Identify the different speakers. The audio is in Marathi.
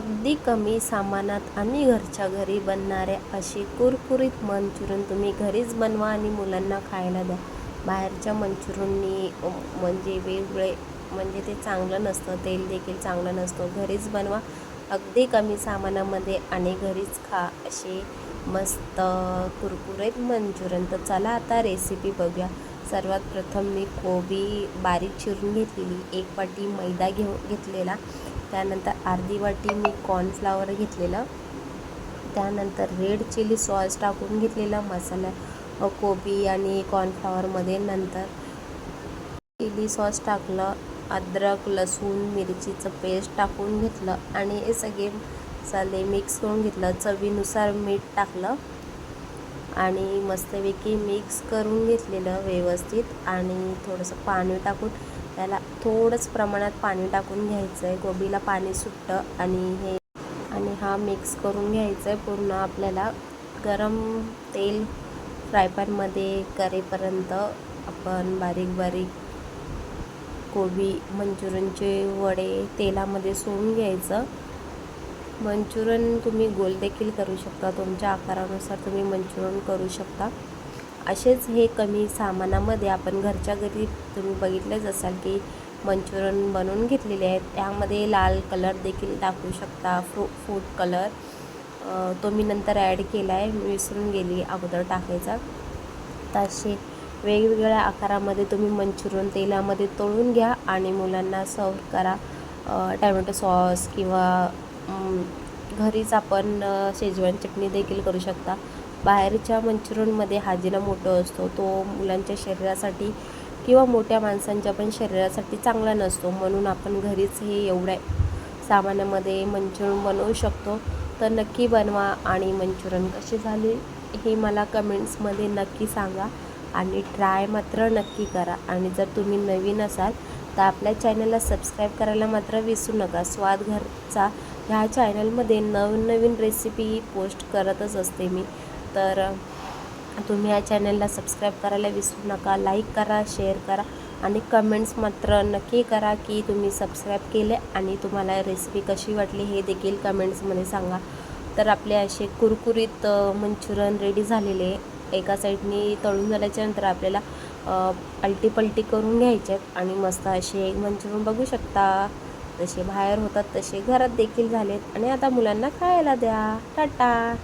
Speaker 1: अगदी कमी सामानात आणि घरच्या घरी बनणाऱ्या अशी कुरकुरीत मंचुरियन तुम्ही घरीच बनवा आणि मुलांना खायला द्या. बाहेरच्या मंचुरियननी म्हणजे वेगवेगळे म्हणजे ते चांगलं नसतं तेल देखील चांगलं नसतं. घरीच बनवा. अगदी कमी सामानामध्ये आणि घरीच खा असे मस्त कुरकुरीत मंचुरियन. तर चला आता रेसिपी बघूया. सर्वात प्रथम मी कोबी बारीक चिरून घेतलेली एक वाटी मैदा घेऊ घेतलेला त्यानंतर अर्धी वाटी मी कॉर्नफ्लावर घेतलेलं त्यानंतर रेड चिली सॉस टाकून घेतलेला मसाला कोबी आणि कॉर्नफ्लावरमध्ये नंतर चिली सॉस टाकलं अद्रक लसूण मिरचीचं पेस्ट टाकून घेतलं आणि हे सगळे मसाले मिक्स करून घेतलं चवीनुसार मीठ टाकलं आणि मस्तपैकी मिक्स करून घेतलेलं व्यवस्थित आणि थोडंसं पाणी टाकून त्याला थोडंच प्रमाणात पाणी टाकून घ्यायचं आहे कोबीला पाणी सुटतं आणि हे आणि हा मिक्स करून घ्यायचं आहे पूर्ण आपल्याला गरम तेल फ्रायपॅनमध्ये करेपर्यंत आपण बारीक बारीक कोबी मंचुरियनचे वडे तेलामध्ये सोडून घ्यायचं. मंचुरियन तुम्ही गोल देखील करू शकता. तुमच्या आकारानुसार तुम्ही मंचुरियन करू शकता. असेच हे कमी सामानामध्ये आपण घरच्या घरी तुम्ही बघितलंच असाल की मंचुरियन बनवून घेतलेले आहेत. त्यामध्ये लाल कलर देखील टाकू शकता. फ्रू फूड कलर. तो मी नंतर ॲड केला आहे मी विसरून गेली अगोदर टाकायचा. तसे वेगवेगळ्या आकारामध्ये तुम्ही मंचुरियन तेलामध्ये तळून घ्या आणि मुलांना सर्व करा. टॅमॅटो सॉस किंवा घरीच आपण शेजवान चटणी देखील करू शकता. बाहेरच्या मंचुरियनमध्ये हाजिना मोठं असतो. तो मुलांच्या शरीरासाठी किंवा मोठ्या माणसांच्या पण शरीरासाठी चांगला नसतो. म्हणून आपण घरीच हे एवढ्या सामानामध्ये मंचुरियन बनवू शकतो. तर नक्की बनवा आणि मंचुरियन कसे झाले हे मला कमेंट्समध्ये नक्की सांगा. आणि ट्राय मात्र नक्की करा. आणि जर तुम्ही नवीन असाल तर आपल्या चॅनलला सबस्क्राईब करायला मात्र विसरू नका. स्वाद घरचा ह्या चॅनलमध्ये नवीन नवीन रेसिपी पोस्ट करतच असते मी. तर तुम्ही या चॅनलला सबस्क्राईब करायला विसरू नका लाईक करा शेअर करा आणि कमेंट्स मात्र नक्की करा की तुम्ही सबस्क्राईब केले आणि तुम्हाला रेसिपी कशी वाटली हे देखील कमेंट्समध्ये सांगा. तर आपले असे कुरकुरीत मंचुरन मंचुरियन रेडी झालेले एका साईडनी तळून झाल्याच्यानंतर आपल्याला पलटी पलटी करून घ्यायचे आहेत आणि मस्त असे मंचुरियन बघू शकता. जसे बाहेर होतात तसे घरात देखील झालेत. आणि आता मुलांना खायला द्या. टाटा!